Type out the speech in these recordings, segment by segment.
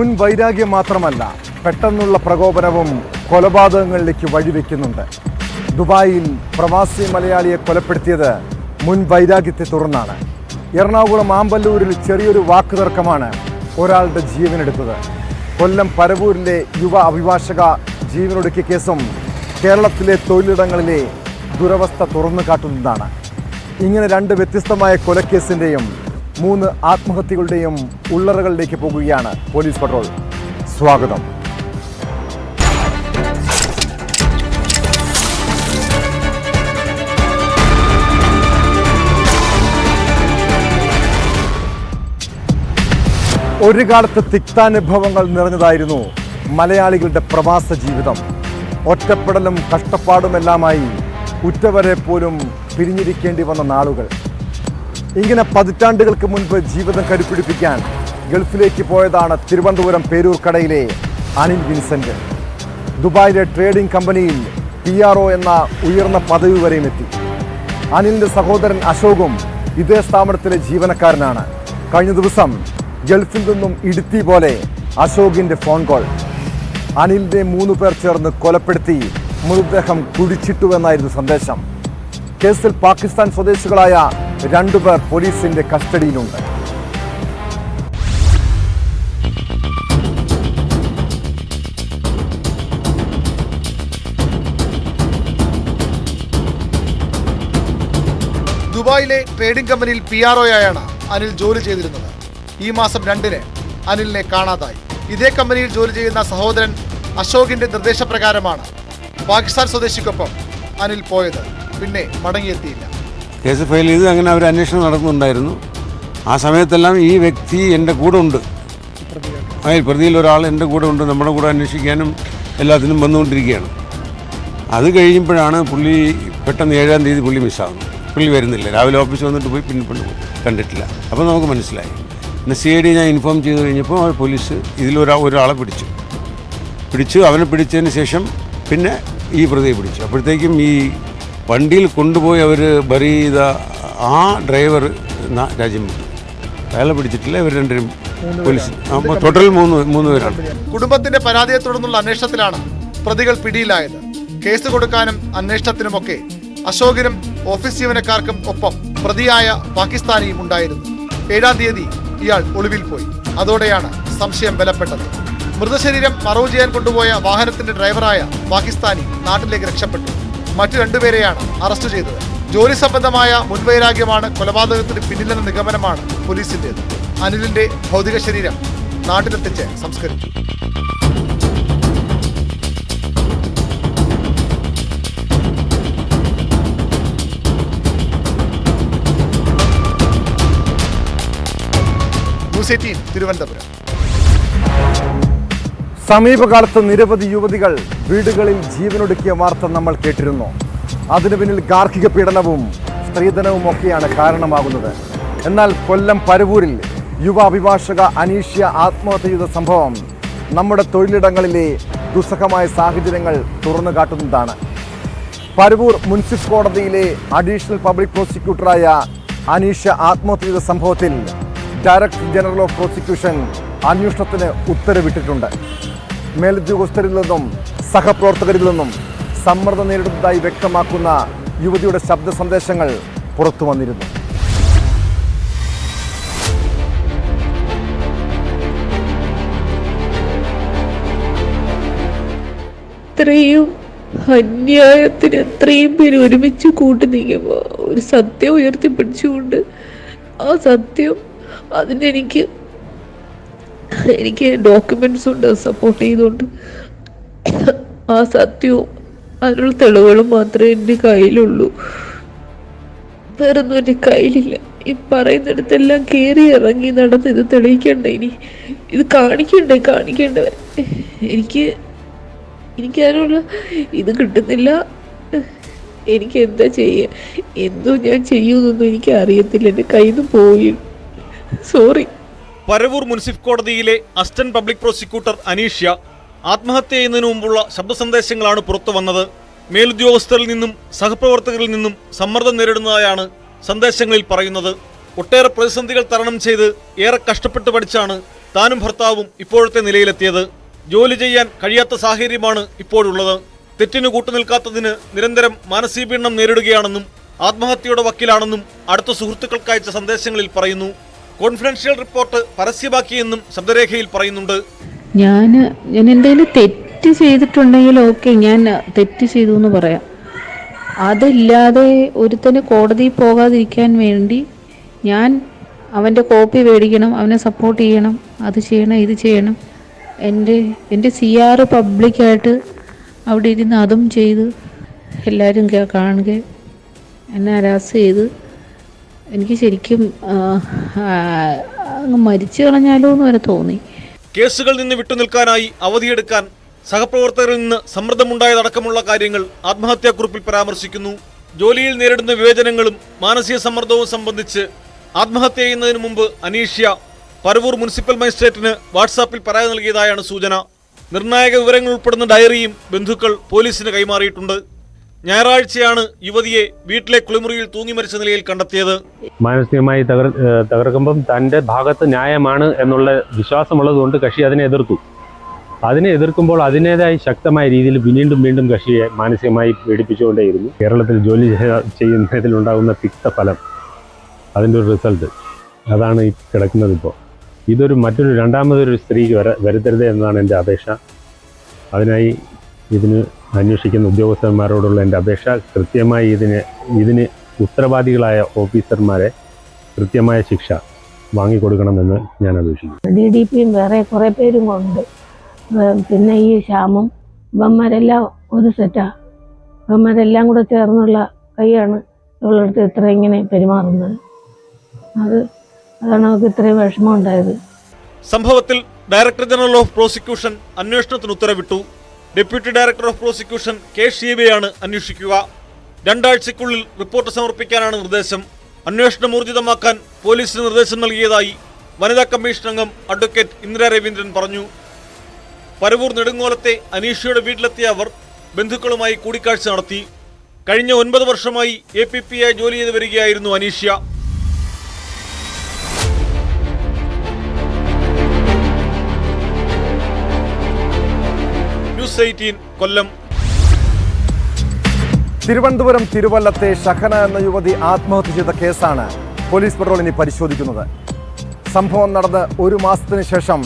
മുൻ വൈരാഗ്യം മാത്രമല്ല പെട്ടെന്നുള്ള പ്രകോപനവും കൊലപാതകങ്ങളിലേക്ക് വഴിവെക്കുന്നുണ്ട്. ദുബായിൽ പ്രവാസി മലയാളിയെ കൊലപ്പെടുത്തിയത് മുൻ വൈരാഗ്യത്തെ തുടർന്നാണ്. എറണാകുളം ആമ്പല്ലൂരിൽ ചെറിയൊരു വാക്കുതർക്കമാണ് ഒരാളുടെ ജീവനെടുത്തത്. കൊല്ലം പരവൂരിലെ യുവ അഭിഭാഷക ജീവനൊടുക്കിയ കേസും കേരളത്തിലെ തൊഴിലിടങ്ങളിലെ ദുരവസ്ഥ തുറന്നു കാട്ടുന്നതാണ് ഇങ്ങനെ രണ്ട് വ്യത്യസ്തമായ കൊലക്കേസിന്റെയും മൂന്ന് ആത്മഹത്യകളുടെയും ഉള്ളറകളിലേക്ക് പോകുകയാണ് പോലീസ് പട്രോൾ. സ്വാഗതം. ഒരു കാലത്ത് തിക്താനുഭവങ്ങൾ നിറഞ്ഞതായിരുന്നു മലയാളികളുടെ പ്രവാസ ജീവിതം. ഒറ്റപ്പെടലും കഷ്ടപ്പാടുമെല്ലാമായി ഉറ്റവരെ പോലും പിരിഞ്ഞിരിക്കേണ്ടി വന്ന നാളുകൾ. ഇങ്ങനെ പതിറ്റാണ്ടുകൾക്ക് മുൻപ് ജീവിതം കരുപ്പിടിപ്പിക്കാൻ ഗൾഫിലേക്ക് പോയതാണ് തിരുവനന്തപുരം പേരൂർക്കടയിലെ അനിൽ വിൻസെന്റ്. ദുബായിലെ ട്രേഡിംഗ് കമ്പനിയിൽ പി ആർ ഒ എന്ന ഉയർന്ന പദവി വരെയും എത്തി. അനിലിന്റെ സഹോദരൻ അശോകും ഇതേ സ്ഥാപനത്തിലെ ജീവനക്കാരനാണ്. കഴിഞ്ഞ ദിവസം ഗൾഫിൽ നിന്നും ഇടുത്തി പോലെ അശോകിന്റെ ഫോൺ കോൾ. അനിലിനെ മൂന്ന് പേർ ചേർന്ന് കൊലപ്പെടുത്തി മൃതദേഹം കുഴിച്ചിട്ടുവെന്നായിരുന്നു സന്ദേശം. കേസിൽ പാകിസ്ഥാൻ സ്വദേശികളായ രണ്ടുപേർ പോലീസിന്റെ കസ്റ്റഡിയിലുണ്ട്. ദുബായിലെ ട്രേഡിംഗ് കമ്പനിയിൽ പി ആർ ഒയായാണ് അനിൽ ജോലി ചെയ്തിരുന്നത്. ഈ മാസം രണ്ടിന് അനിലിനെ കാണാതായി. ഇതേ കമ്പനിയിൽ ജോലി ചെയ്യുന്ന സഹോദരൻ അശോകിന്റെ നിർദ്ദേശപ്രകാരമാണ് പാകിസ്ഥാൻ സ്വദേശിക്കൊപ്പം അനിൽ പോയത്. പിന്നെ മടങ്ങിയെത്തിയില്ല. കേസ് ഫയൽ ചെയ്ത് അങ്ങനെ അവർ അന്വേഷണം നടന്നുണ്ടായിരുന്നു ആ സമയത്തെല്ലാം ഈ വ്യക്തി എന്റെ കൂടെ ഉണ്ട്. ആ പ്രതിയിൽ ഒരാൾ എന്റെ കൂടെ ഉണ്ട്. നമ്മുടെ കൂടെ അന്വേഷിക്കാനും എല്ലാത്തിനും വന്നുകൊണ്ടിരിക്കുകയാണ്. അത് കഴിയുമ്പോഴാണ് പുള്ളി പെട്ടെന്ന് ഏഴാം തീയതി പുള്ളി മിസ്സാകുന്നത് പുള്ളി വരുന്നില്ല. രാവിലെ ഓഫീസ് വന്നിട്ട് പോയി പിന്നെ പെണ്ണ് കണ്ടിട്ടില്ല. അപ്പോൾ നമുക്ക് മനസ്സിലായി. പിന്നെ സി ഐ ഡി ഞാൻ ഇൻഫോം ചെയ്ത് കഴിഞ്ഞപ്പോൾ പോലീസ് ഇതിലൊരാ ഒരാളെ പിടിച്ചു. പിടിച്ചു. അവനെ പിടിച്ചതിന് ശേഷം പിന്നെ ഈ പ്രതിയെ പിടിച്ചു. അപ്പോഴത്തേക്കും ഈ വണ്ടിയിൽ കൊണ്ടുപോയി അവർ ബറി ചെയ്ത ആ ഡ്രൈവർ രാജ്യം അയാളെ പിടിച്ചിട്ടില്ല ഇവർ രണ്ടുപേരും പോലീസ്. ടോട്ടൽ മൂന്ന് മൂന്ന് പേരാണ്. കുടുംബത്തിന്റെ പരാതിയെ തുടർന്നുള്ള അന്വേഷണത്തിലാണ് പ്രതികൾ പിടിയിലായത്. കേസ് കൊടുക്കാനും അന്വേഷണത്തിനുമൊക്കെ അശോകിനും ഓഫീസ് ജീവനക്കാർക്കും ഒപ്പം പ്രതിയായ പാകിസ്ഥാനിയും ഉണ്ടായിരുന്നു. ഏഴാം തീയതി ഇയാൾ ഒളിവിൽ പോയി. അതോടെയാണ് സംശയം ബലപ്പെട്ടത്. മൃതശരീരം മറവ് ചെയ്യാൻ കൊണ്ടുപോയ വാഹനത്തിന്റെ ഡ്രൈവറായ പാകിസ്ഥാനി നാട്ടിലേക്ക് രക്ഷപ്പെട്ടു. മറ്റു രണ്ടുപേരെയാണ് അറസ്റ്റ് ചെയ്തത്. ജോലി സംബന്ധമായ മുൻവൈരാഗ്യമാണ് കൊലപാതകത്തിന് പിന്നിലെന്ന നിഗമനമാണ് പോലീസിന്റേത്. അനിലിന്റെ ഭൗതിക ശരീരം നാട്ടിലെത്തിച്ച് സംസ്കരിച്ചു. തിരുവനന്തപുരം. സമീപകാലത്ത് നിരവധി യുവതികൾ വീടുകളിൽ ജീവനൊടുക്കിയ വാർത്ത നമ്മൾ കേട്ടിരുന്നു. അതിനു പിന്നിൽ ഗാർഹിക പീഡനവും സ്ത്രീധനവും ഒക്കെയാണ് കാരണമാകുന്നത്. എന്നാൽ കൊല്ലം പരവൂരിൽ യുവ അഭിഭാഷക അനീഷ്യ ആത്മഹത്യ ചെയ്ത സംഭവം നമ്മുടെ തൊഴിലിടങ്ങളിലെ ദുസ്സഹമായ സാഹചര്യങ്ങൾ തുറന്നു കാട്ടുന്നതാണ്. പരവൂർ മുനിസിപ്പൽ കോടതിയിലെ അഡീഷണൽ പബ്ലിക് പ്രോസിക്യൂട്ടറായ അനീഷ ആത്മഹത്യ ചെയ്ത സംഭവത്തിൽ ഡയറക്ടർ ജനറൽ ഓഫ് പ്രോസിക്യൂഷൻ അന്വേഷണത്തിന് ഉത്തരവിട്ടിട്ടുണ്ട്. മേലുദ്യോഗസ്ഥരിൽ നിന്നും സഹപ്രവർത്തകരിൽ നിന്നും സമ്മർദ്ദം നേരിടുന്നതായി വ്യക്തമാക്കുന്ന യുവതിയുടെ ശബ്ദ സന്ദേശങ്ങൾ പുറത്തു വന്നിരുന്നു. അന്യായത്തിന് എത്രയും പേര് ഒരുമിച്ച് കൂട്ടി നീങ്ങുമ്പോൾ ഒരു സത്യം ഉയർത്തിപ്പിടിച്ചുകൊണ്ട് ആ സത്യം അതിനെനിക്ക് എനിക്ക് ഡോക്യുമെന്റ്സ് ഉണ്ട് സപ്പോർട്ട് ചെയ്തുകൊണ്ട്. ആ സത്യവും അതിനുള്ള തെളിവുകളും മാത്രമേ എന്റെ കയ്യിലുള്ളൂ. വേറൊന്നും എന്റെ കയ്യിലില്ല. ഈ പറയുന്നിടത്തെല്ലാം കയറി ഇറങ്ങി നടന്ന് ഇത് തെളിയിക്കണ്ടേ ഇനി ഇത് കാണിക്കണ്ടേ കാണിക്കണ്ടേ. എനിക്ക് എനിക്ക് അതിനുള്ള ഇത് കിട്ടുന്നില്ല. എനിക്ക് എന്താ ചെയ്യുക എന്തോ ഞാൻ ചെയ്യുമെന്നൊന്നും എനിക്ക് അറിയത്തില്ല എന്റെ കയ്യിൽ നിന്ന് പോയി. സോറി പരവൂർ മുനിസിഫ് കോടതിയിലെ അസിസ്റ്റന്റ് പബ്ലിക് പ്രോസിക്യൂട്ടർ അനീഷ്യ ആത്മഹത്യ ചെയ്യുന്നതിന് മുമ്പുള്ള ശബ്ദ സന്ദേശങ്ങളാണ് പുറത്തു വന്നത്. മേലുദ്യോഗസ്ഥരിൽ നിന്നും സഹപ്രവർത്തകരിൽ നിന്നും സമ്മർദ്ദം നേരിടുന്നതായാണ് സന്ദേശങ്ങളിൽ പറയുന്നത്. ഒട്ടേറെ പ്രതിസന്ധികൾ തരണം ചെയ്ത് ഏറെ കഷ്ടപ്പെട്ട് പഠിച്ചാണ് താനും ഭർത്താവും ഇപ്പോഴത്തെ നിലയിലെത്തിയത്. ജോലി ചെയ്യാൻ കഴിയാത്ത സാഹചര്യമാണ് ഇപ്പോഴുള്ളത്. തെറ്റിനു കൂട്ടുനിൽക്കാത്തതിന് നിരന്തരം മാനസീപീണം നേരിടുകയാണെന്നും ആത്മഹത്യയുടെ വക്കിലാണെന്നും അടുത്ത സുഹൃത്തുക്കൾക്കയച്ച സന്ദേശങ്ങളിൽ പറയുന്നു. കോൺഫിഡൻഷ്യൽ റിപ്പോർട്ട് പരസ്യമാക്കിയെന്നും ശബ്ദരേഖയിൽ പറയുന്നുണ്ട്. ഞാൻ ഞാൻ എന്തെങ്കിലും തെറ്റ് ചെയ്തിട്ടുണ്ടെങ്കിൽ ഓക്കെ ഞാൻ തെറ്റ് ചെയ്തു എന്ന് പറയാം. അതില്ലാതെ ഒരുത്തന് കോടതിയിൽ പോകാതിരിക്കാൻ വേണ്ടി ഞാൻ അവന്റെ കോപ്പി മേടിക്കണം അവനെ സപ്പോർട്ട് ചെയ്യണം അത് ചെയ്യണം ഇത് ചെയ്യണം. എന്റെ എന്റെ സി ആർ പബ്ലിക്കായിട്ട് അവിടെ ഇരുന്ന് അതും ചെയ്ത് എല്ലാവരും കാണുക എന്നെ ഹരാസ് ചെയ്ത് എനിക്ക് ശരിക്കും മരിച്ചു കളഞ്ഞാലോ എന്ന് വരെ തോന്നി. കേസുകളിൽ നിന്ന് വിട്ടുനിൽക്കാനായി അവധിയെടുക്കാൻ സഹപ്രവർത്തകരിൽ നിന്ന് സമ്മർദ്ദമുണ്ടായതടക്കമുള്ള കാര്യങ്ങൾ ആത്മഹത്യാക്കുറിപ്പിൽ പരാമർശിക്കുന്നു. ജോലിയിൽ നേരിടുന്ന വിവേചനങ്ങളും മാനസിക സമ്മർദ്ദവും സംബന്ധിച്ച് ആത്മഹത്യ ചെയ്യുന്നതിന് മുമ്പ് അനീഷ്യ പരവൂർ മുനിസിപ്പൽ മജിസ്ട്രേറ്റിന് വാട്സാപ്പിൽ പരാതി നൽകിയതായാണ് സൂചന. നിർണായക വിവരങ്ങൾ ഉൾപ്പെടുന്ന ഡയറിയും ബന്ധുക്കൾ പോലീസിന് കൈമാറിയിട്ടുണ്ട്. ഞായറാഴ്ചയാണ് യുവതിയെ വീട്ടിലെ കുളിമുറിയിൽ തൂങ്ങി മരിച്ച നിലയിൽ കണ്ടെത്തിയത്. മാനസികമായി തകർക്കുമ്പം തന്റെ ഭാഗത്ത് ന്യായമാണ് എന്നുള്ള വിശ്വാസമുള്ളതുകൊണ്ട് കക്ഷി അതിനെ എതിർത്തു. അതിനെ എതിർക്കുമ്പോൾ അതിന്റെതായ ശക്തമായ രീതിയിൽ വീണ്ടും വീണ്ടും കക്ഷിയെ മാനസികമായി പീഡിപ്പിച്ചുകൊണ്ടേയിരുന്നു. കേരളത്തിൽ ജോലി ചെയ്യ- ചെയ്യുന്നതിലുണ്ടാകുന്ന തിക്തഫലം അതിന്റെ ഒരു റിസൾട്ട്. അതാണ് ഈ കിടക്കുന്നത് ഇപ്പോൾ. ഇതൊരു മറ്റൊരു രണ്ടാമതൊരു സ്ത്രീക്ക് വര വരുത്തരുത് എന്നതാണ് എന്റെ അപേക്ഷ. അതിനായി ഇതിന് അന്വേഷിക്കുന്ന ഉദ്യോഗസ്ഥന്മാരോടുള്ള എന്റെ അപേക്ഷ. കൃത്യമായി ഇതിന് ഇതിന് ഉത്തരവാദികളായ ഓഫീസർമാരെ കൃത്യമായ ശിക്ഷ വാങ്ങിക്കൊടുക്കണമെന്ന് ഞാൻ അപേക്ഷിക്കുന്നു. ഡി ഡി പിയും വേറെ കുറേ പേരും ഉണ്ട്. പിന്നെ ഈ ശ്യാമും ഇവന്മാരെല്ലാം ഒരു സെറ്റാ. ഇവന്മാരെല്ലാം കൂടെ ചേർന്നുള്ള കൈയാണ് ഇവളടുത്ത് ഇത്ര ഇങ്ങനെ പെരുമാറുന്നത്. അത് അതാണ് അവർക്ക് ഇത്രയും വിഷമം ഉണ്ടായത്. സംഭവത്തിൽ ഡയറക്ടർ ജനറൽ ഓഫ് പ്രോസിക്യൂഷൻ അന്വേഷണത്തിന് ഉത്തരവിട്ടു. Deputy director of prosecution K ഷീബയാണ് അന്വേഷിക്കുക. രണ്ടാഴ്ചയ്ക്കുള്ളിൽ റിപ്പോർട്ട് സമർപ്പിക്കാനാണ് നിർദ്ദേശം. അന്വേഷണം ഊർജിതമാക്കാൻ പോലീസിന് നിർദ്ദേശം നൽകിയതായി വനിതാ കമ്മീഷൻ അംഗം അഡ്വക്കേറ്റ് ഇന്ദിര രവീന്ദ്രൻ പറഞ്ഞു. പരവൂർ നെടുങ്ങോലത്തെ അനീഷയുടെ വീട്ടിലെത്തിയ അവർ ബന്ധുക്കളുമായി കൂടിക്കാഴ്ച നടത്തി. കഴിഞ്ഞ ഒൻപത് വർഷമായി എ പി പി ആയി ജോലി ചെയ്ത് വരികയായിരുന്നു Aneeshya. News eighteen Kollam. Thiruvananthapuram തിരുവല്ലത്തെ ഷഹന എന്ന യുവതി ആത്മഹത്യ ചെയ്ത കേസാണ് പോലീസ് പെട്രോൾ ഇനി പരിശോധിക്കുന്നത്. സംഭവം നടന്ന് ഒരു മാസത്തിന് ശേഷം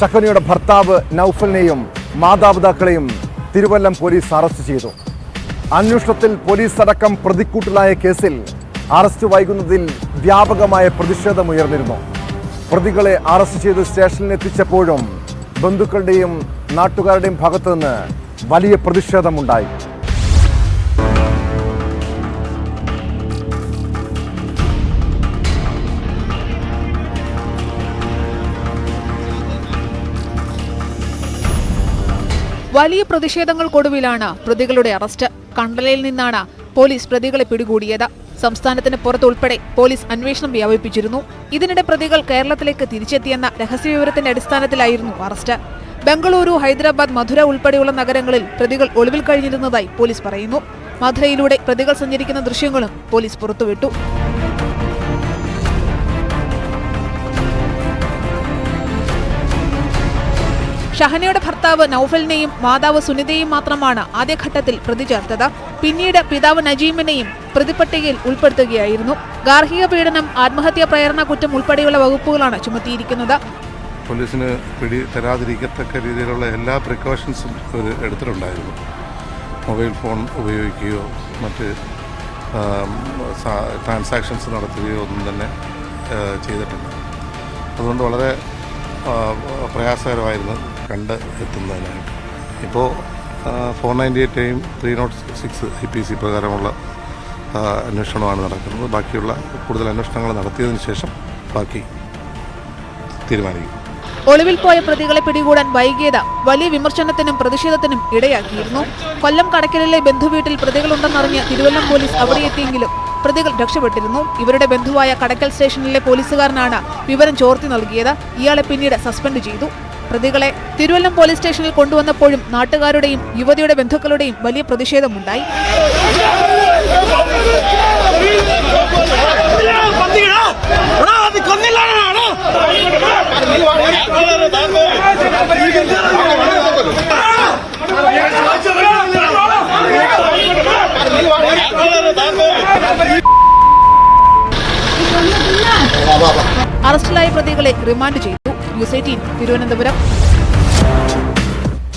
ഷഹനയുടെ ഭർത്താവ് നൌഫലിനെയും മാതാപിതാക്കളെയും തിരുവല്ലം പോലീസ് അറസ്റ്റ് ചെയ്തു. അന്വേഷണത്തിൽ പോലീസ് അടക്കം പ്രതിക്കൂട്ടിലായ കേസിൽ അറസ്റ്റ് വൈകുന്നതിൽ വ്യാപകമായ പ്രതിഷേധമുയർന്നിരുന്നു. പ്രതികളെ അറസ്റ്റ് ചെയ്ത് സ്റ്റേഷനിൽ എത്തിച്ചപ്പോഴും ബന്ധുക്കളുടെയും നാട്ടുകാരുടെയും ഭാഗത്തു നിന്ന് വലിയ പ്രതിഷേധമുണ്ടായി. വലിയ പ്രതിഷേധങ്ങൾക്കൊടുവിലാണ് പ്രതികളുടെ അറസ്റ്റ്. കണ്ടലയിൽ നിന്നാണ് പോലീസ് പ്രതികളെ പിടികൂടിയത്. സംസ്ഥാനത്തിന് പുറത്തുൾപ്പെടെ പോലീസ് അന്വേഷണം വ്യാപിപ്പിച്ചിരുന്നു. ഇതിനിടെ പ്രതികൾ കേരളത്തിലേക്ക് തിരിച്ചെത്തിയെന്ന രഹസ്യവിവരത്തിന്റെ അടിസ്ഥാനത്തിലായിരുന്നു അറസ്റ്റ്. ബംഗളൂരു ഹൈദരാബാദ് മധുര ഉൾപ്പെടെയുള്ള നഗരങ്ങളിൽ പ്രതികൾ ഒളിവിൽ കഴിഞ്ഞിരുന്നതായി പോലീസ് പറയുന്നു. മധുരയിലൂടെ പ്രതികൾ സഞ്ചരിക്കുന്ന ദൃശ്യങ്ങളും പോലീസ് പുറത്തുവിട്ടു. ഷഹനയുടെ ഭർത്താവ് നൌഫലിനെയും മാതാവ് സുനിതയെയും മാത്രമാണ് ആദ്യഘട്ടത്തിൽ പ്രതി ചേർത്തത്. പിന്നീട് പിതാവ് നജീമിനെയും പ്രതിപട്ടികയിൽ ഉൾപ്പെടുത്തുകയായിരുന്നു. ഗാർഹിക പീഡനം ആത്മഹത്യാ പ്രേരണ കുറ്റം ഉൾപ്പെടെയുള്ള വകുപ്പുകളാണ് ചുമത്തിയിരിക്കുന്നത്. പോലീസിന് പിടി തരാതിരിക്കത്തക്ക രീതിയിലുള്ള എല്ലാ പ്രിക്കോഷൻസും അവർ എടുത്തിട്ടുണ്ടായിരുന്നു. മൊബൈൽ ഫോൺ ഉപയോഗിക്കുകയോ മറ്റ് ട്രാൻസാക്ഷൻസ് നടത്തുകയോ ഒന്നും തന്നെ ചെയ്തിട്ടില്ല. അതുകൊണ്ട് വളരെ പ്രയാസകരമായിരുന്നു കണ്ട് എത്തുന്നതിനായിട്ട്. ഇപ്പോൾ four ninety എയ്റ്റേയും three nought six I P C പ്രകാരമുള്ള അന്വേഷണമാണ് നടക്കുന്നത്. ബാക്കിയുള്ള കൂടുതൽ അന്വേഷണങ്ങൾ നടത്തിയതിന് ശേഷം ബാക്കി തീരുമാനിക്കും. ഒളിവിൽ പോയ പ്രതികളെ പിടികൂടാൻ വൈകിയത് വലിയ വിമർശനത്തിനും പ്രതിഷേധത്തിനും ഇടയാക്കിയിരുന്നു. കൊല്ലം കടക്കലിലെ ബന്ധുവീട്ടിൽ പ്രതികളുണ്ടെന്നറിഞ്ഞ് തിരുവല്ലം പോലീസ് അവിടെ എത്തിയെങ്കിലും പ്രതികൾ രക്ഷപ്പെട്ടിരുന്നു. ഇവരുടെ ബന്ധുവായ കടക്കൽ സ്റ്റേഷനിലെ പോലീസുകാരനാണ് വിവരം ചോർത്തി നൽകിയത്. ഇയാളെ പിന്നീട് സസ്പെൻഡ് ചെയ്തു. പ്രതികളെ തിരുവല്ലം പോലീസ് സ്റ്റേഷനിൽ കൊണ്ടുവന്നപ്പോഴും നാട്ടുകാരുടെയും യുവതിയുടെ ബന്ധുക്കളുടെയും വലിയ പ്രതിഷേധമുണ്ടായി. അറസ്റ്റിലായ പ്രതികളെ റിമാൻഡ് ചെയ്തു. News eighteen Thiruvananthapuram.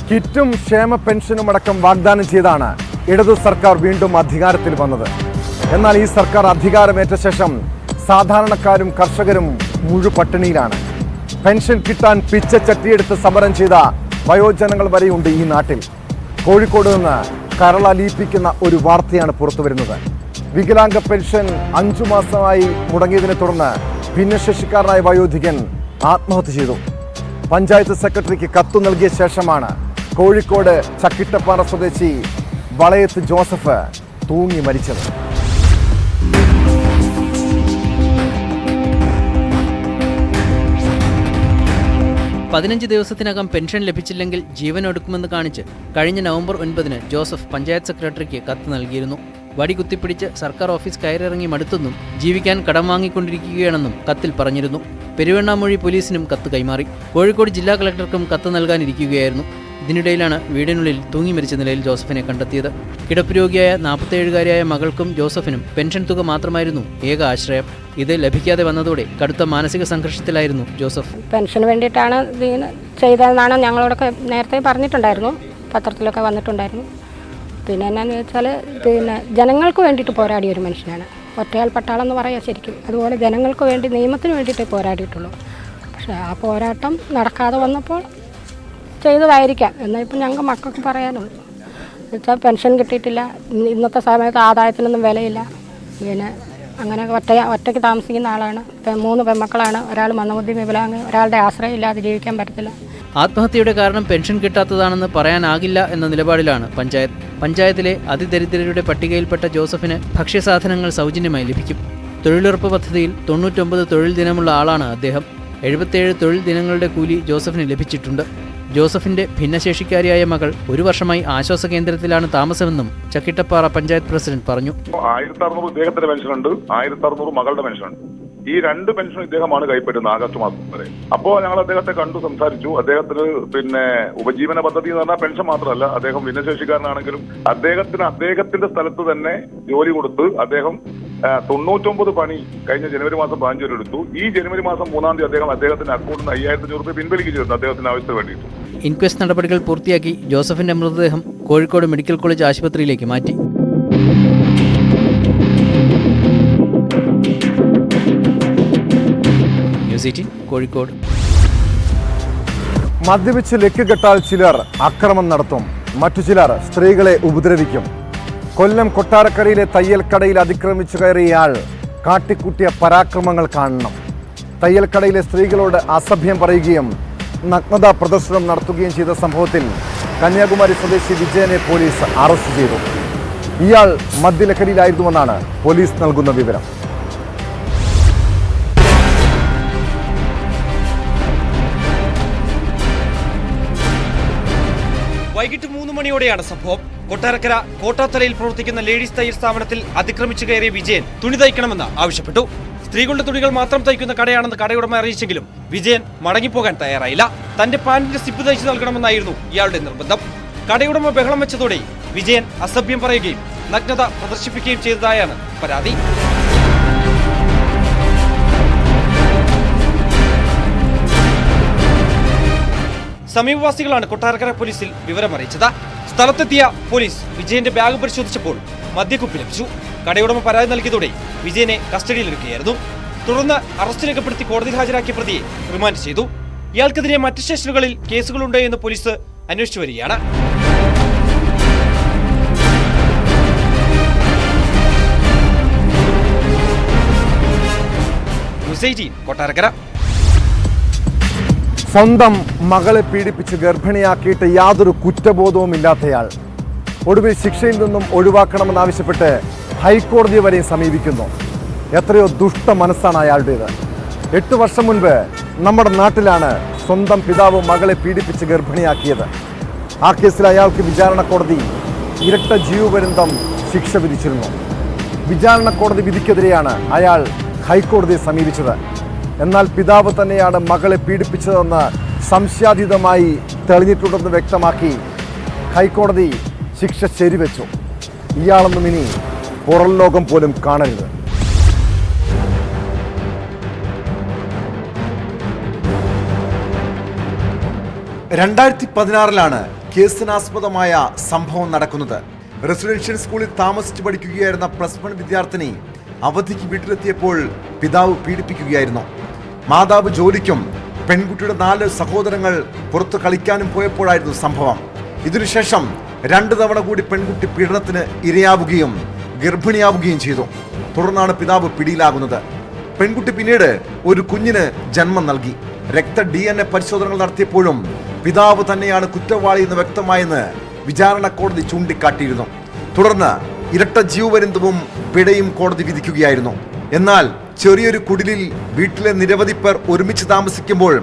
കിറ്റും ക്ഷേമ പെൻഷനും അടക്കം വാഗ്ദാനം ചെയ്താണ് ഇടതു സർക്കാർ വീണ്ടും അധികാരത്തിൽ വന്നത്. എന്നാൽ ഈ സർക്കാർ അധികാരമേറ്റ ശേഷം സാധാരണക്കാരും കർഷകരും മുഴുപട്ടിണിയിലാണ് പെൻഷൻ കിട്ടാൻ പിച്ച ചട്ടിയെടുത്ത് സമരം ചെയ്ത വയോജനങ്ങൾ വരെയുണ്ട് ഈ നാട്ടിൽ. കോഴിക്കോട് നിന്ന് കരളലിയിപ്പിക്കുന്ന ഒരു വാർത്തയാണ് പുറത്തു വരുന്നത്. വികലാംഗ പെൻഷൻ അഞ്ചു മാസമായി മുടങ്ങിയതിനെ തുടർന്ന് ഭിന്നശേഷിക്കാരനായ വയോധികൻ ആത്മഹത്യ ചെയ്തു. പഞ്ചായത്ത് സെക്രട്ടറിക്ക് കത്തു നൽകിയ ശേഷമാണ് കോഴിക്കോട് ചക്കിട്ടപ്പാറ സ്വദേശി വളയത്ത് ജോസഫ് തൂങ്ങി മരിച്ചത്. പതിനഞ്ച് ദിവസത്തിനകം പെൻഷൻ ലഭിച്ചില്ലെങ്കിൽ ജീവൻ ഒടുക്കുമെന്ന് കാണിച്ച് കഴിഞ്ഞ നവംബർ ഒൻപതിന് ജോസഫ് പഞ്ചായത്ത് സെക്രട്ടറിക്ക് കത്ത് നൽകിയിരുന്നു. വടി കുത്തിപ്പിടിച്ച് സർക്കാർ ഓഫീസ് കയറിറങ്ങി മടുത്തെന്നും ജീവിക്കാൻ കടം വാങ്ങിക്കൊണ്ടിരിക്കുകയാണെന്നും കത്തിൽ പറഞ്ഞിരുന്നു. പെരുവണ്ണാമൊഴി പോലീസിനും കത്ത് കൈമാറി. കോഴിക്കോട് ജില്ലാ കളക്ടർക്കും കത്ത് നൽകാനിരിക്കുകയായിരുന്നു. ഇതിനിടയിലാണ് വീടിനുള്ളിൽ തൂങ്ങി മരിച്ച നിലയിൽ ജോസഫിനെ കണ്ടെത്തിയത്. കിടപ്പ് രോഗിയായ നാൽപ്പത്തേഴുകാരിയായ മകൾക്കും ജോസഫിനും പെൻഷൻ തുക മാത്രമായിരുന്നു ഏക ആശ്രയം. ഇത് ലഭിക്കാതെ വന്നതോടെ കടുത്ത മാനസിക സംഘർഷത്തിലായിരുന്നു ജോസഫ്. പെൻഷൻ വേണ്ടിയിട്ടാണ് ചെയ്തതെന്നാണ് ഞങ്ങളോടൊക്കെ നേരത്തെ പറഞ്ഞിട്ടുണ്ടായിരുന്നു. പത്രത്തിലൊക്കെ വന്നിട്ടുണ്ടായിരുന്നു. പിന്നെ എന്നാന്ന് വെച്ചാൽ പിന്നെ ജനങ്ങൾക്ക് വേണ്ടിയിട്ട് പോരാടിയ ഒരു മനുഷ്യനാണ്. ഒറ്റയാൾ പട്ടാളം എന്ന് പറയാം ശരിക്കും. അതുപോലെ ജനങ്ങൾക്ക് വേണ്ടി നിയമത്തിന് വേണ്ടിയിട്ടേ പോരാടിയിട്ടുള്ളൂ. പക്ഷേ ആ പോരാട്ടം നടക്കാതെ വന്നപ്പോൾ ചെയ്തതായിരിക്കാം. എന്നാൽ ഇപ്പം ഞങ്ങൾക്ക് മക്കൾക്ക് പറയാനുള്ളൂ എന്നുവെച്ചാൽ പെൻഷൻ കിട്ടിയിട്ടില്ല. ഇന്നത്തെ സമയത്ത് ആദായത്തിനൊന്നും വിലയില്ല. പിന്നെ അങ്ങനെ ഒറ്റ ഒറ്റയ്ക്ക് താമസിക്കുന്ന ആളാണ്. മൂന്ന് പെൺമക്കളാണ്. ഒരാൾ മന്ദബുദ്ധി വികലാംഗ ഒരാളുടെ ആശ്രയം ഇല്ലാതെ ജീവിക്കാൻ പറ്റത്തില്ല. ആത്മഹത്യയുടെ കാരണം പെൻഷൻ കിട്ടാത്തതാണെന്ന് പറയാനാകില്ല എന്ന നിലപാടിലാണ് പഞ്ചായത്ത്. പഞ്ചായത്തിലെ അതിദരിദ്രരുടെ പട്ടികയിൽപ്പെട്ട ജോസഫിന് ഭക്ഷ്യസാധനങ്ങൾ സൗജന്യമായി ലഭിക്കും. തൊഴിലുറപ്പ് പദ്ധതിയിൽ തൊണ്ണൂറ്റൊമ്പത് തൊഴിൽ ദിനമുള്ള ആളാണ് അദ്ദേഹം. എഴുപത്തേഴ് തൊഴിൽ ദിനങ്ങളുടെ കൂലി ജോസഫിന് ലഭിച്ചിട്ടുണ്ട്. ജോസഫിന്റെ ഭിന്നശേഷിക്കാരിയായ മകൾ ഒരു വർഷമായി ആശ്വാസ കേന്ദ്രത്തിലാണ് താമസമെന്നും ചക്കിട്ടപ്പാറ പഞ്ചായത്ത് പ്രസിഡന്റ് പറഞ്ഞു. ആയിരത്തി അറുന്നൂറ് ഇദ്ദേഹത്തിന്റെ പെൻഷനുണ്ട് ആയിരത്തി അറുന്നൂറ് മകളുടെ പെൻഷനുണ്ട്. ഈ രണ്ട് പെൻഷനും ഇദ്ദേഹമാണ് കൈപ്പറ്റുന്നത് ആഗസ്റ്റ് മാസം വരെ. അപ്പോൾ ഞങ്ങൾ അദ്ദേഹത്തെ കണ്ടു സംസാരിച്ചു. അദ്ദേഹത്തിന് പിന്നെ ഉപജീവന പദ്ധതി എന്ന് പറഞ്ഞാൽ പെൻഷൻ മാത്രമല്ല അദ്ദേഹം ഭിന്നശേഷിക്കാരനാണെങ്കിലും അദ്ദേഹത്തിന് അദ്ദേഹത്തിന്റെ സ്ഥലത്ത് തന്നെ ജോലി കൊടുത്ത് അദ്ദേഹം തൊണ്ണൂറ്റൊമ്പത് പണി കഴിഞ്ഞ ജനുവരി മാസം പതിനഞ്ച് വരെ എടുത്തു. ഈ ജനുവരി മാസം മൂന്നാം തീയതി അദ്ദേഹം അദ്ദേഹത്തിന്റെ അക്കൗണ്ടിൽ നിന്ന് അയ്യായിരത്തി അഞ്ഞൂറ് രൂപ പിൻവലിക്കുകയായിരുന്നു അദ്ദേഹത്തിന്റെ ആവശ്യത്തിന് വേണ്ടിയിട്ട്. ഇൻക്വസ്റ്റ് നടപടികൾ പൂർത്തിയാക്കി ജോസഫിന്റെ മൃതദേഹം കോഴിക്കോട് മെഡിക്കൽ കോളേജ് ആശുപത്രിയിലേക്ക് മാറ്റി. News eighteen Kozhikode. മദ്യപിച്ച് ലക്ക് കെട്ടാൽ ചിലർ അക്രമം നടത്തും. മറ്റു ചിലർ സ്ത്രീകളെ ഉപദ്രവിക്കും. കൊല്ലം കൊട്ടാരക്കരയിലെ തയ്യൽക്കടയിൽ അതിക്രമിച്ചു കയറിയയാൾ കാട്ടിക്കൂട്ടിയ പരാക്രമങ്ങൾ കാണണം. തയ്യൽക്കടയിലെ സ്ത്രീകളോട് അസഭ്യം പറയുകയും നഗ്നതാ പ്രദർശനം നടത്തുകയും ചെയ്ത സംഭവത്തിൽ കന്യാകുമാരി സ്വദേശി വിജയനെ പോലീസ് അറസ്റ്റ് ചെയ്തു. ഇയാൾ മദ്യലഹരിയിലായിരുന്നുവെന്നാണ് പോലീസ് നൽകുന്ന വിവരം. മണിയോടെയാണ് സംഭവം. കൊട്ടാരക്കര കോട്ടാത്തലയിൽ പ്രവർത്തിക്കുന്ന ലേഡീസ് തയ്യൽ സ്ഥാപനത്തിൽ അതിക്രമിച്ചു കയറിയ വിജയൻ തുണി തയ്ക്കണമെന്ന് ആവശ്യപ്പെട്ടു. സ്ത്രീകളുടെ തുണികൾ മാത്രം തയ്ക്കുന്ന കടയാണെന്ന് കടയുടമ അറിയിച്ചെങ്കിലും വിജയൻ മടങ്ങിപ്പോകാൻ തയ്യാറായില്ല. തന്റെ പാന്റിന്റെ സിപ്പ് തയ്ച്ചു നൽകണമെന്നായിരുന്നു ഇയാളുടെ നിർബന്ധം. കടയുടമ ബഹളം വെച്ചതോടെ വിജയൻ അസഭ്യം പറയുകയും നഗ്നത പ്രദർശിപ്പിക്കുകയും ചെയ്തതായാണ് പരാതി. സമീപവാസികളാണ് കൊട്ടാരക്കര പോലീസിൽ വിവരമറിയിച്ചത്. സ്ഥലത്തെത്തിയ പോലീസ് വിജയന്റെ ബാഗ് പരിശോധിച്ചപ്പോൾ മദ്യക്കുപ്പി ലഭിച്ചു. കടയുടമ പരാതി നൽകിയതോടെ വിജയനെ കസ്റ്റഡിയിലെടുക്കുകയായിരുന്നു തുടർന്ന് അറസ്റ്റ് രേഖപ്പെടുത്തി കോടതിയിൽ ഹാജരാക്കിയ പ്രതിയെ റിമാൻഡ് ചെയ്തു. ഇയാൾക്കെതിരെ മറ്റ് സ്റ്റേഷനുകളിൽ കേസുകളുണ്ടോ എന്ന് പോലീസ് അന്വേഷിച്ചു വരികയാണ്. കൊട്ടാരക്കര. സ്വന്തം മകളെ പീഡിപ്പിച്ച് ഗർഭിണിയാക്കിയിട്ട് യാതൊരു കുറ്റബോധവും ഇല്ലാത്തയാൾ ഒടുവിൽ ശിക്ഷയിൽ നിന്നും ഒഴിവാക്കണമെന്നാവശ്യപ്പെട്ട് ഹൈക്കോടതി വരെയും സമീപിക്കുന്നു. എത്രയോ ദുഷ്ട മനസ്സാണ് അയാളുടേത്. എട്ട് വർഷം മുൻപ് നമ്മുടെ നാട്ടിലാണ് സ്വന്തം പിതാവ് മകളെ പീഡിപ്പിച്ച് ഗർഭിണിയാക്കിയത്. ആ കേസിൽ അയാൾക്ക് വിചാരണ കോടതി ഇരട്ട ജീവപര്യന്തം ശിക്ഷ വിധിച്ചിരുന്നു. വിചാരണ കോടതി വിധിക്കെതിരെയാണ് അയാൾ ഹൈക്കോടതിയെ സമീപിച്ചത്. എന്നാൽ പിതാവ് തന്നെയാണ് മകളെ പീഡിപ്പിച്ചതെന്ന് സംശയാതീതമായി തെളിഞ്ഞിട്ടുണ്ടെന്ന് വ്യക്തമാക്കി ഹൈക്കോടതി ശിക്ഷ ശരിവെച്ചു. ഇയാളൊന്നും ഇനി പുറം ലോകം പോലും കാണരുത്. രണ്ടായിരത്തി പതിനാറിലാണ് കേസിനാസ്പദമായ സംഭവം നടക്കുന്നത്. റെസിഡൻഷ്യൽ സ്കൂളിൽ താമസിച്ച് പഠിക്കുകയായിരുന്ന പ്ലസ് വൺ വിദ്യാർത്ഥിനി അവധിക്ക് വീട്ടിലെത്തിയപ്പോൾ പിതാവ് പീഡിപ്പിക്കുകയായിരുന്നു. മാതാവ് ജോലിക്കും പെൺകുട്ടിയുടെ നാല് സഹോദരങ്ങൾ പുറത്ത് കളിക്കാനും പോയപ്പോഴായിരുന്നു സംഭവം. ഇതിനുശേഷം രണ്ട് തവണ കൂടി പെൺകുട്ടി പീഡനത്തിന് ഇരയാവുകയും ഗർഭിണിയാവുകയും ചെയ്തു. തുടർന്നാണ് പിതാവ് പിടിയിലാകുന്നത്. പെൺകുട്ടി പിന്നീട് ഒരു കുഞ്ഞിന് ജന്മം നൽകി. രക്ത ഡി എൻ എ പരിശോധനകൾ നടത്തിയപ്പോഴും പിതാവ് തന്നെയാണ് കുറ്റവാളി എന്ന് വ്യക്തമായെന്ന് വിചാരണ കോടതി ചൂണ്ടിക്കാട്ടിയിരുന്നു. തുടർന്ന് ഇരട്ട ജീവപര്യന്തവും പിടയും കോടതി വിധിക്കുകയായിരുന്നു. എന്നാൽ ചെറിയൊരു കുടിലിൽ വീട്ടിലെ നിരവധി പേർ ഒരുമിച്ച് താമസിക്കുമ്പോൾ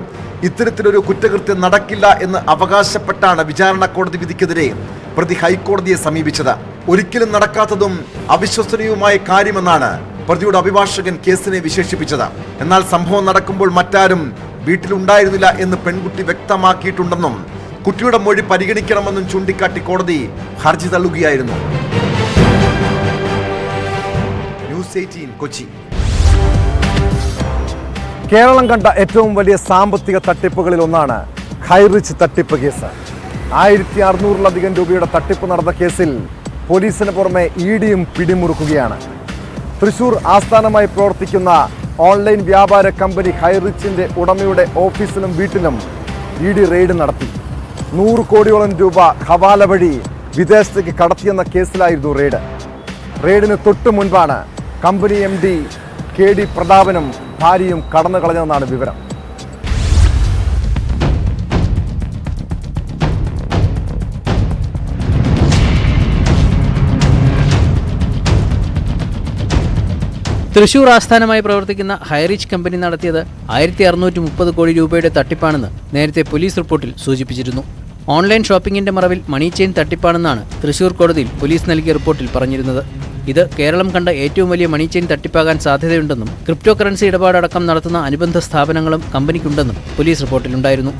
ഇത്തരത്തിലൊരു കുറ്റകൃത്യം നടക്കില്ല എന്ന് അവകാശപ്പെട്ടാണ് വിചാരണ കോടതി വിധിക്കെതിരെ പ്രതി ഹൈക്കോടതിയെ സമീപിച്ചത്. ഒരിക്കലും നടക്കാത്തതും അവിശ്വസനീയവുമായ കാര്യമെന്നാണ് പ്രതിയുടെ അഭിഭാഷകൻ കേസിനെ വിശേഷിപ്പിച്ചത്. എന്നാൽ സംഭവം നടക്കുമ്പോൾ മറ്റാരും വീട്ടിലുണ്ടായിരുന്നില്ല എന്ന് പെൺകുട്ടി വ്യക്തമാക്കിയിട്ടുണ്ടെന്നും കുട്ടിയുടെ മൊഴി പരിഗണിക്കണമെന്നും ചൂണ്ടിക്കാട്ടി കോടതി ഹർജി തള്ളുകയായിരുന്നു. News eighteen Kochi. കേരളം കണ്ട ഏറ്റവും വലിയ സാമ്പത്തിക തട്ടിപ്പുകളിൽ ഒന്നാണ് ഹൈറിച്ച് തട്ടിപ്പ് കേസ്. ആയിരത്തി അറുന്നൂറിലധികം രൂപയുടെ തട്ടിപ്പ് നടന്ന കേസിൽ പോലീസിന് പുറമെ ഇ ഡിയും പിടിമുറുക്കുകയാണ്. തൃശൂർ ആസ്ഥാനമായി പ്രവർത്തിക്കുന്ന ഓൺലൈൻ വ്യാപാര കമ്പനി ഹൈറിച്ചിന്റെ ഉടമയുടെ ഓഫീസിലും വീട്ടിലും ഇ ഡി റെയ്ഡ് നടത്തി. നൂറ് കോടിയോളം രൂപ ഹവാല വഴി വിദേശത്തേക്ക് കടത്തിയെന്ന കേസിലായിരുന്നു റെയ്ഡ്. റെയ്ഡിന് തൊട്ടു മുൻപാണ് company M D K D പ്രതാപനും ഭാര്യയും കടന്നു കളഞ്ഞതെന്നാണ് വിവരം. തൃശൂർ ആസ്ഥാനമായി പ്രവർത്തിക്കുന്ന ഹൈറിച്ച് കമ്പനി നടത്തിയത് ആയിരത്തി അറുന്നൂറ്റി മുപ്പത് കോടി രൂപയുടെ തട്ടിപ്പാണെന്ന് നേരത്തെ പോലീസ് റിപ്പോർട്ടിൽ സൂചിപ്പിച്ചിരുന്നു. ഓൺലൈൻ ഷോപ്പിംഗിന്റെ മറവിൽ മണി ചെയിൻ തട്ടിപ്പാണെന്നാണ് തൃശൂർ കോടതിയിൽ പോലീസ് നൽകിയ റിപ്പോർട്ടിൽ പറഞ്ഞിരുന്നത്. ഇത് കേരളം കണ്ട ഏറ്റവും വലിയ മണി ചെയിൻ തട്ടിപ്പാകാൻ സാധ്യതയുണ്ടെന്നും ക്രിപ്റ്റോ കറൻസി ഇടപാടടക്കം നടത്തുന്ന അനുബന്ധ സ്ഥാപനങ്ങളും കമ്പനിക്കുണ്ടെന്നും police റിപ്പോർട്ടിലുണ്ടായിരുന്നു.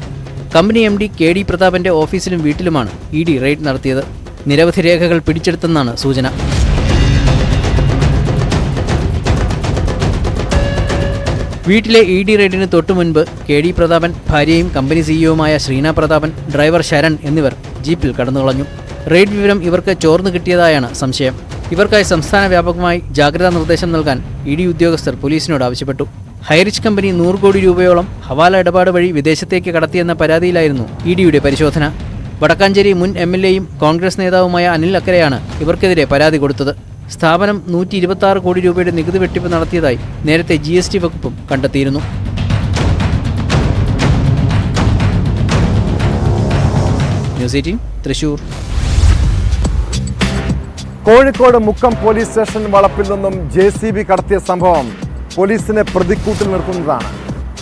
Company M D K D പ്രതാപന്റെ ഓഫീസിലും വീട്ടിലുമാണ് ഇ ഡി റെയ്ഡ് നടത്തിയത്. നിരവധി രേഖകൾ പിടിച്ചെടുത്തെന്നാണ് സൂചന. വീട്ടിലെ ഇ ഡി റെയ്ഡിന് തൊട്ടു മുൻപ് കെ ഡി പ്രതാപൻ ഭാര്യയും കമ്പനി സിഇഒയുമായ ശ്രീന പ്രതാപൻ ഡ്രൈവർ ശരൺ എന്നിവർ ജീപ്പിൽ കടന്നുകളഞ്ഞു. റെയ്ഡ് വിവരം ഇവർക്ക് ചോർന്നു കിട്ടിയതായാണ് സംശയം. ഇവർക്കായി സംസ്ഥാന വ്യാപകമായി ജാഗ്രതാ നിർദ്ദേശം നൽകാൻ ഇ ഡി ഉദ്യോഗസ്ഥർ പോലീസിനോട് ആവശ്യപ്പെട്ടു. ഹൈറിച്ച് കമ്പനി നൂറ് കോടി രൂപയോളം ഹവാല ഇടപാട് വഴി വിദേശത്തേക്ക് കടത്തിയെന്ന പരാതിയിലായിരുന്നു ഇ ഡിയുടെ പരിശോധന. വടക്കാഞ്ചേരി മുൻ എം എൽ എയും കോൺഗ്രസ് നേതാവുമായ അനിൽ അക്കരയാണ് ഇവർക്കെതിരെ പരാതി കൊടുത്തത്. സ്ഥാപനം നൂറ്റി ഇരുപത്തി കോടി രൂപയുടെ നികുതി വെട്ടിപ്പ് നടത്തിയതായി നേരത്തെ ജി എസ് ടി വകുപ്പും കണ്ടെത്തിയിരുന്നു. News eighteen Thrissur. Kozhikode Mukkam police station വളപ്പിൽ നിന്നും ജെ സി ബി കടത്തിയ സംഭവം പോലീസിനെ പ്രതിക്കൂട്ടിൽ നിർത്തുന്നതാണ്.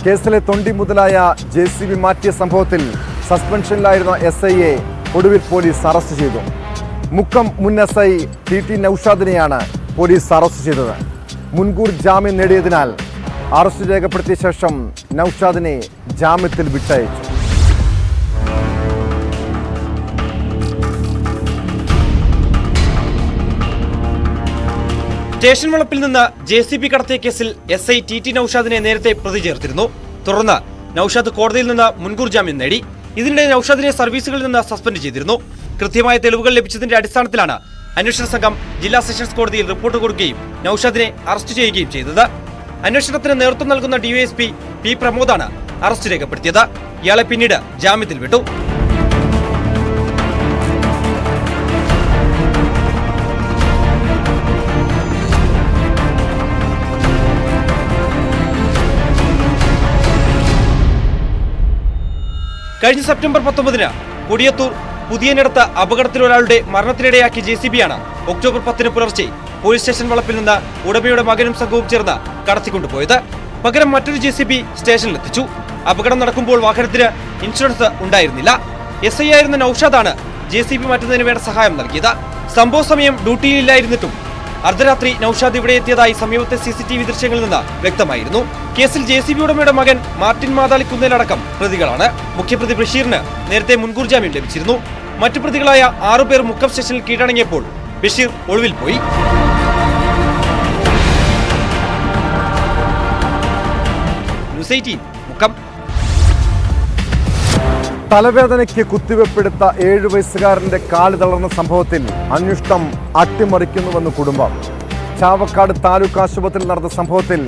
കേസിലെ തൊണ്ടി മുതലായ ജെ സി ബി മാറ്റിയ സംഭവത്തിൽ സസ്പെൻഷനിലായിരുന്ന എസ് എ ഒടുവിൽ പോലീസ് അറസ്റ്റ് ചെയ്തു. മുക്കം മുൻ എസ് ഐ ടി ടി നൌഷാദിനെയാണ് പോലീസ് അറസ്റ്റ് ചെയ്തത്. മുൻകൂർ ജാമ്യം നേടിയതിനാൽ അറസ്റ്റ് രേഖപ്പെടുത്തിയ ശേഷം നൌഷാദിനെ ജാമ്യത്തിൽ വിട്ടയച്ചു. സ്റ്റേഷൻ വളപ്പിൽ നിന്ന് ജെ സി ബി കടത്തിയ കേസിൽ എസ് ഐ ടി ടി നൌഷാദിനെ നേരത്തെ പ്രതി ചേർത്തിരുന്നു. തുടർന്ന് നൌഷാദ് കോടതിയിൽ നിന്ന് മുൻകൂർ ജാമ്യം നേടി. ഇതിനിടെ നൌഷാദിനെ സർവീസുകളിൽ നിന്ന് സസ്പെൻഡ് ചെയ്തിരുന്നു. കൃത്യമായ തെളിവുകൾ ലഭിച്ചതിന്റെ അടിസ്ഥാനത്തിലാണ് അന്വേഷണ സംഘം ജില്ലാ സെഷൻസ് കോടതിയിൽ റിപ്പോർട്ട് കൊടുക്കുകയും നൌഷാദിനെ അറസ്റ്റ് ചെയ്യുകയും ചെയ്തത്. അന്വേഷണത്തിന് നേതൃത്വം നൽകുന്ന ഡിവൈഎസ്പി പി പ്രമോദാണ് അറസ്റ്റ് രേഖപ്പെടുത്തിയത്. ഇയാളെ പിന്നീട് ജാമ്യത്തിൽ വിട്ടു. കഴിഞ്ഞ സെപ്റ്റംബർ പത്തൊമ്പതിന് കൊടിയത്തൂർ പുതിയനടുത്ത അപകടത്തിൽ ഒരാളുടെ മരണത്തിനിടയാക്കിയ ജെ സി ബിയാണ് ഒക്ടോബർ പത്തിന് പുലർച്ചെ പോലീസ് സ്റ്റേഷൻ വളപ്പിൽ നിന്ന് ഉടമയുടെ മകനും സംഘവും ചേർന്ന് കടത്തിക്കൊണ്ടുപോയത്. പകരം മറ്റൊരു ജെ സി ബി സ്റ്റേഷനിലെത്തിച്ചു. അപകടം നടക്കുമ്പോൾ വാഹനത്തിന് ഇൻഷുറൻസ് ഉണ്ടായിരുന്നില്ല. എസ് ഐ ആയിരുന്ന നൌഷാദാണ് ജെ സി ബി മാറ്റുന്നതിന് വേണ്ട സഹായം നൽകിയത്. സംഭവ സമയം ഡ്യൂട്ടിയിലില്ലായിരുന്നിട്ടും അർദ്ധരാത്രി നൌഷാദ് ഇവിടെ എത്തിയതായി സമീപത്തെ സി സി ടി വി ദൃശ്യങ്ങളിൽ നിന്ന് വ്യക്തമായിരുന്നു. കേസിൽ ജെ സി ബി ഉടമയുടെ മകൻ മാർട്ടിൻ മാതാളിക്കുന്നേലടക്കം പ്രതികളാണ്. മുഖ്യപ്രതി ബഷീറിന് നേരത്തെ മുൻകൂർ ജാമ്യം ലഭിച്ചിരുന്നു. മറ്റു പ്രതികളായ ആറുപേർ മുക്കം സ്റ്റേഷനിൽ കീഴടങ്ങിയപ്പോൾ ബഷീർ ഒളിവിൽ പോയി. ന്യൂസ് എയ്റ്റീൻ തലവേദനയ്ക്ക് കുത്തിവെപ്പെടുത്ത ഏഴു വയസ്സുകാരന്റെ കാൽ തളർന്ന സംഭവത്തിൽ അന്വേഷണം അട്ടിമറിക്കുന്നുവെന്ന് കുടുംബം. ചാവക്കാട് താലൂക്ക് ആശുപത്രിയിൽ നടന്ന സംഭവത്തിൽ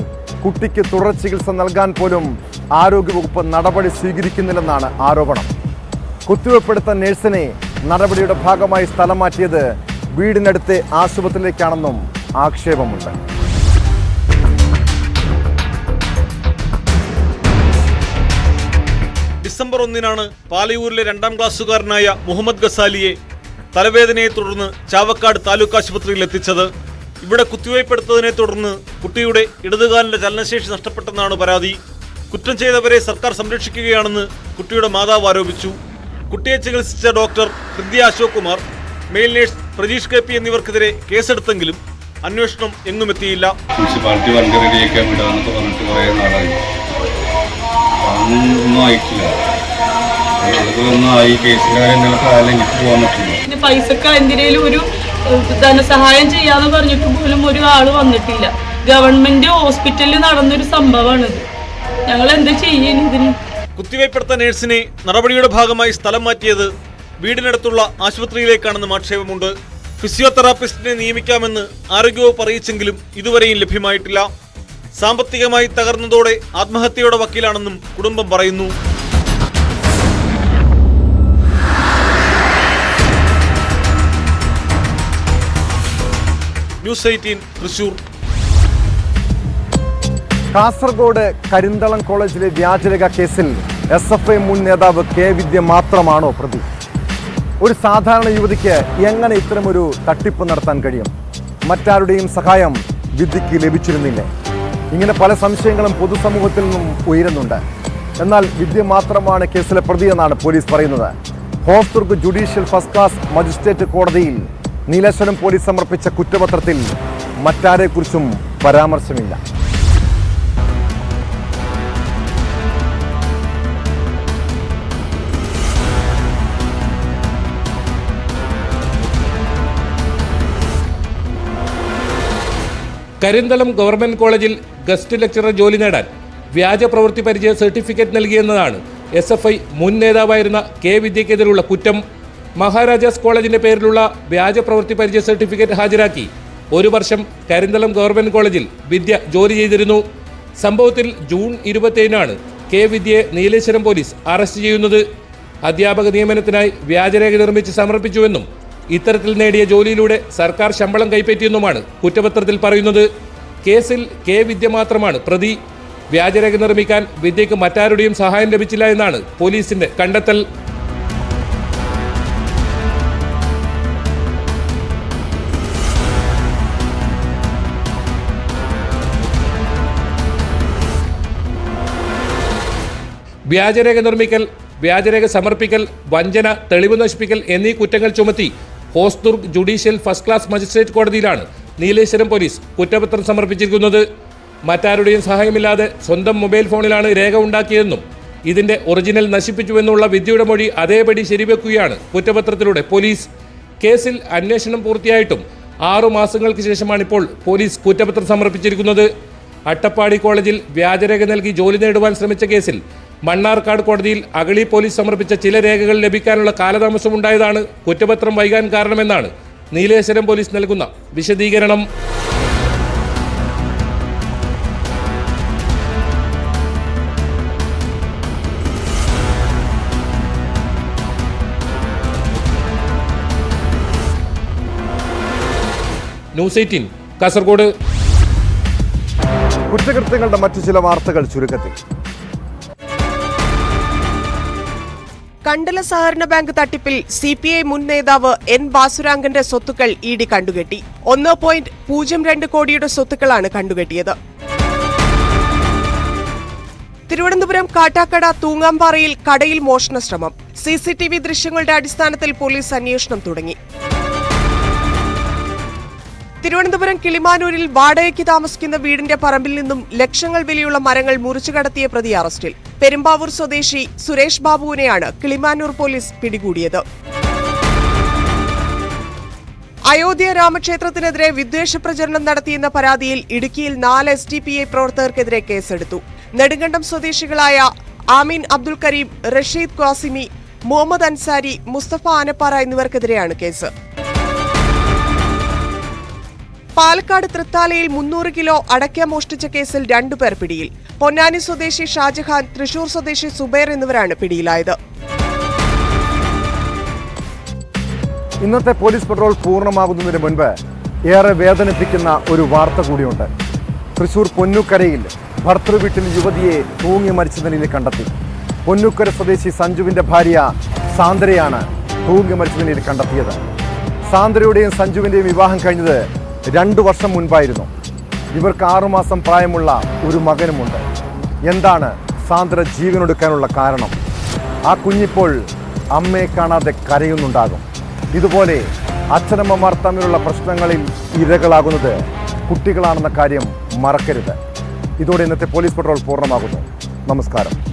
കുട്ടിക്ക് തുടർ ചികിത്സ നൽകാൻ പോലും ആരോഗ്യവകുപ്പ് നടപടി സ്വീകരിക്കുന്നില്ലെന്നാണ് ആരോപണം. കുത്തിവെപ്പെടുത്ത നഴ്സിനെ നടപടിയുടെ ഭാഗമായി സ്ഥലം മാറ്റിയത് വീടിനടുത്തെ ആശുപത്രിയിലേക്കാണെന്നും ആക്ഷേപമുണ്ട്. ഡിസംബർ ഒന്നിനാണ് പാലയൂരിലെ രണ്ടാം ക്ലാസ്സുകാരനായ മുഹമ്മദ് ഗസാലിയെ തലവേദനയെ തുടർന്ന് ചാവക്കാട് താലൂക്ക് ആശുപത്രിയിൽ എത്തിച്ചത്. ഇവിടെ കുത്തിവയ്പ്പെടുത്തതിനെ തുടർന്ന് കുട്ടിയുടെ ഇടതുകാലിന്റെ ചലനശേഷി നഷ്ടപ്പെട്ടെന്നാണ് പരാതി. കുറ്റം ചെയ്തവരെ സർക്കാർ സംരക്ഷിക്കുകയാണെന്ന് കുട്ടിയുടെ മാതാവ് ആരോപിച്ചു. കുട്ടിയെ ചികിത്സിച്ച doctor Hridya Ashok Kumar male nurse Prajeesh K P എന്നിവർക്കെതിരെ കേസെടുത്തെങ്കിലും അന്വേഷണം എങ്ങുമെത്തിയില്ല. മുനിസിപ്പാലിറ്റി വണ്ടി റെഡിയാക്കാൻ പറഞ്ഞിട്ട് കുറേ നാളായി. ഒന്നും ആയിട്ടില്ല അതൊക്കെ ഒന്നും ആയി. കേസുകാരെ എന്തെങ്കിലും കാലം എനിക്ക് പോകാൻ പറ്റില്ല പൈസക്ക് എന്തിനേലും ഒരു ധനസഹായം ചെയ്യാന്ന് പറഞ്ഞിട്ട് പോലും ഒരു ആൾ വന്നിട്ടില്ല. ഗവൺമെന്റ് ഹോസ്പിറ്റലിൽ നടന്നൊരു സംഭവമാണിത്. ഞങ്ങൾ എന്താ ചെയ്യാൻ ഇതിന്? കുത്തിവയ്പ്പെടുത്ത നേഴ്സിനെ നടപടിയുടെ ഭാഗമായി സ്ഥലം മാറ്റിയത് വീടിനടുത്തുള്ള ആശുപത്രിയിലേക്കാണെന്നും ആക്ഷേപമുണ്ട്. ഫിസിയോതെറാപ്പിസ്റ്റിനെ നിയമിക്കാമെന്ന് ആരോഗ്യവകുപ്പ് അറിയിച്ചെങ്കിലും ഇതുവരെയും ലഭ്യമായിട്ടില്ല. സാമ്പത്തികമായി തകർന്നതോടെ ആത്മഹത്യയുടെ വക്കീലാണെന്നും കുടുംബം പറയുന്നു. News eighteen Thrissur. Kasaragod Karinthalam കോളേജിലെ വ്യാജരേഖ കേസിൽ എസ് എഫ് ഐ മുൻ നേതാവ് കെ വിദ്യ മാത്രമാണോ പ്രതി? ഒരു സാധാരണ യുവതിക്ക് എങ്ങനെ ഇത്തരമൊരു തട്ടിപ്പ് നടത്താൻ കഴിയും? മറ്റാരുടെയും സഹായം വിദ്യയ്ക്ക് ലഭിച്ചിരുന്നില്ലേ? ഇങ്ങനെ പല സംശയങ്ങളും പൊതുസമൂഹത്തിൽ നിന്നും ഉയരുന്നുണ്ട്. എന്നാൽ വിദ്യ മാത്രമാണ് കേസിലെ പ്രതിയെന്നാണ് പോലീസ് പറയുന്നത്. Hosdurg judicial first class magistrate കോടതിയിൽ നീലേശ്വരം പോലീസ് സമർപ്പിച്ച കുറ്റപത്രത്തിൽ മറ്റാരെക്കുറിച്ചും പരാമർശമില്ല. കരിന്തളം ഗവൺമെന്റ് കോളേജിൽ ഗസ്റ്റ് ലെക്ചറർ ജോലി നേടാൻ വ്യാജ പ്രവൃത്തി പരിചയ സർട്ടിഫിക്കറ്റ് നൽകിയെന്നതാണ് എസ് എഫ് ഐ മുൻ നേതാവായിരുന്ന കെ വിദ്യക്കെതിരെയുള്ള കുറ്റം. മഹാരാജാസ് കോളേജിന്റെ പേരിലുള്ള വ്യാജ പ്രവൃത്തി പരിചയ സർട്ടിഫിക്കറ്റ് ഹാജരാക്കി. ഒരു വർഷം കരിന്തളം ഗവൺമെന്റ് കോളേജിൽ വിദ്യ ജോലി ചെയ്തിരുന്നു. സംഭവത്തിൽ ജൂൺ ഇരുപത്തിയേഴിനാണ് കെ വിദ്യയെ നീലേശ്വരം പോലീസ് അറസ്റ്റ് ചെയ്യുന്നത്. അധ്യാപക നിയമനത്തിനായി വ്യാജരേഖ നിർമ്മിച്ച് സമർപ്പിച്ചുവെന്നും ഇത്തരത്തിൽ നേടിയ ജോലിയിലൂടെ സർക്കാർ ശമ്പളം കൈപ്പറ്റിയെന്നുമാണ് കുറ്റപത്രത്തിൽ പറയുന്നത്. കേസിൽ കെ വിദ്യ മാത്രമാണ് പ്രതി. വ്യാജരേഖ നിർമ്മിക്കാൻ വിദ്യയ്ക്ക് മറ്റാരുടെയും സഹായം ലഭിച്ചില്ല എന്നാണ് പോലീസിന്റെ കണ്ടെത്തൽ. വ്യാജരേഖ നിർമ്മിക്കൽ വ്യാജരേഖ സമർപ്പിക്കൽ വഞ്ചന തെളിവ് നശിപ്പിക്കൽ എന്നീ കുറ്റങ്ങൾ ചുമത്തി Hosdurg judicial first class magistrate കോടതിയിലാണ് നീലേശ്വരം പോലീസ് കുറ്റപത്രം സമർപ്പിച്ചിരിക്കുന്നത്. മറ്റാരുടെയും സഹായമില്ലാതെ സ്വന്തം മൊബൈൽ ഫോണിലാണ് രേഖ ഉണ്ടാക്കിയതെന്നും ഇതിന്റെ ഒറിജിനൽ നശിപ്പിച്ചുവെന്നുള്ള വിദ്യയുടെ മൊഴി അതേപടി ശരിവെക്കുകയാണ് കുറ്റപത്രത്തിലൂടെ പോലീസ്. കേസിൽ അന്വേഷണം പൂർത്തിയായിട്ടും ആറു മാസങ്ങൾക്ക് ശേഷമാണ് ഇപ്പോൾ പോലീസ് കുറ്റപത്രം സമർപ്പിച്ചിരിക്കുന്നത്. അട്ടപ്പാടി കോളേജിൽ വ്യാജരേഖ നൽകി ജോലി നേടുവാൻ ശ്രമിച്ച കേസിൽ മണ്ണാർക്കാട് കോടതിയിൽ അഗളി പോലീസ് സമർപ്പിച്ച ചില രേഖകൾ ലഭിക്കാനുള്ള കാലതാമസമുണ്ടായതാണ് കുറ്റപത്രം വൈകാൻ കാരണമെന്നാണ് നീലേശ്വരം പോലീസ് നൽകുന്ന വിശദീകരണം. News eighteen Kasaragod. കുറ്റകൃത്യങ്ങളുടെ മറ്റു ചില വാർത്തകൾ ചുരുക്കത്തിൽ. കണ്ടല സഹകരണ ബാങ്ക് തട്ടിപ്പിൽ സി പി ഐ മുൻ നേതാവ് എൻ ബാസുരാങ്കന്റെ സ്വത്തുക്കൾ ഇ ഡി കണ്ടുകെട്ടി. ഒന്ന് പോയിന്റ് പൂജ്യം രണ്ട് കോടിയുടെ സ്വത്തുക്കളാണ് കണ്ടുകെട്ടിയത്. തിരുവനന്തപുരം കാട്ടാക്കട തൂങ്ങാമ്പാറയിൽ കടയിൽ മോഷണ ശ്രമം. സി സി ടി വി ദൃശ്യങ്ങളുടെ അടിസ്ഥാനത്തിൽ പോലീസ് അന്വേഷണം തുടങ്ങി. തിരുവനന്തപുരം കിളിമാനൂരിൽ വാടകയ്ക്ക് താമസിക്കുന്ന വീടിന്റെ പറമ്പിൽ നിന്നും ലക്ഷങ്ങൾ വിലയുള്ള മരങ്ങൾ മുറിച്ചു കടത്തിയ പ്രതി അറസ്റ്റിൽ. പെരുമ്പാവൂർ സ്വദേശി സുരേഷ് ബാബുവിനെയാണ് കിളിമാനൂർ പോലീസ് പിടികൂടിയത്. അയോധ്യ രാമക്ഷേത്രത്തിനെതിരെ വിദ്വേഷ പ്രചരണം നടത്തിയെന്ന പരാതിയിൽ ഇടുക്കിയിൽ നാല് എസ് ഡി പി ഐ പ്രവർത്തകർക്കെതിരെ കേസെടുത്തു. നെടുങ്കണ്ടം സ്വദേശികളായ ആമീൻ അബ്ദുൽ കരീം റഷീദ് ക്വാസിമി മുഹമ്മദ് അൻസാരി മുസ്തഫ ആനപ്പാറ എന്നിവർക്കെതിരെയാണ് കേസ്. പാലക്കാട് തൃത്താലയിൽ മുന്നൂറ് കിലോ അടയ്ക്ക മോഷ്ടിച്ച കേസിൽ രണ്ടുപേർ പിടിയിൽ. പൊന്നാനി സ്വദേശി ഷാജഹാൻ തൃശൂർ സ്വദേശി സുബൈർ എന്നിവരാണ് പിടിയിലായത്. ഇന്നത്തെ പോലീസ് പട്രോൾ പൂർണമാകുന്നതിന് മുൻപ് ഏറെ വേദനിപ്പിക്കുന്ന ഒരു വാർത്ത കൂടിയുണ്ട്. തൃശൂർ പൊന്നുക്കരയിൽ ഭർത്തൃ വീട്ടിൽ യുവതിയെ തൂങ്ങി മരിച്ച നിലയിൽ കണ്ടെത്തി. പൊന്നുക്കര സ്വദേശി സഞ്ജുവിന്റെ ഭാര്യ സാന്ദ്രയാണ് തൂങ്ങി മരിച്ച നിലയിൽ കണ്ടെത്തിയത്. സാന്ദ്രയുടെയും സഞ്ജുവിന്റെയും വിവാഹം കഴിഞ്ഞത് രണ്ടു വർഷം മുൻപായിരുന്നു. ഇവർക്ക് ആറുമാസം പ്രായമുള്ള ഒരു മകനുമുണ്ട്. എന്താണ് സാന്ദ്ര ജീവനൊടുക്കാനുള്ള കാരണം? ആ കുഞ്ഞിപ്പോൾ അമ്മയെ കാണാതെ കരയുന്നുണ്ടാകും. ഇതുപോലെ അച്ഛനമ്മമാർ തമ്മിലുള്ള പ്രശ്നങ്ങളിൽ ഇരകളാകുന്നത് കുട്ടികളാണെന്ന കാര്യം മറക്കരുത്. ഇതോടെ ഇന്നത്തെ പോലീസ് പെട്രോൾ പൂർണമാകുന്നു. നമസ്കാരം.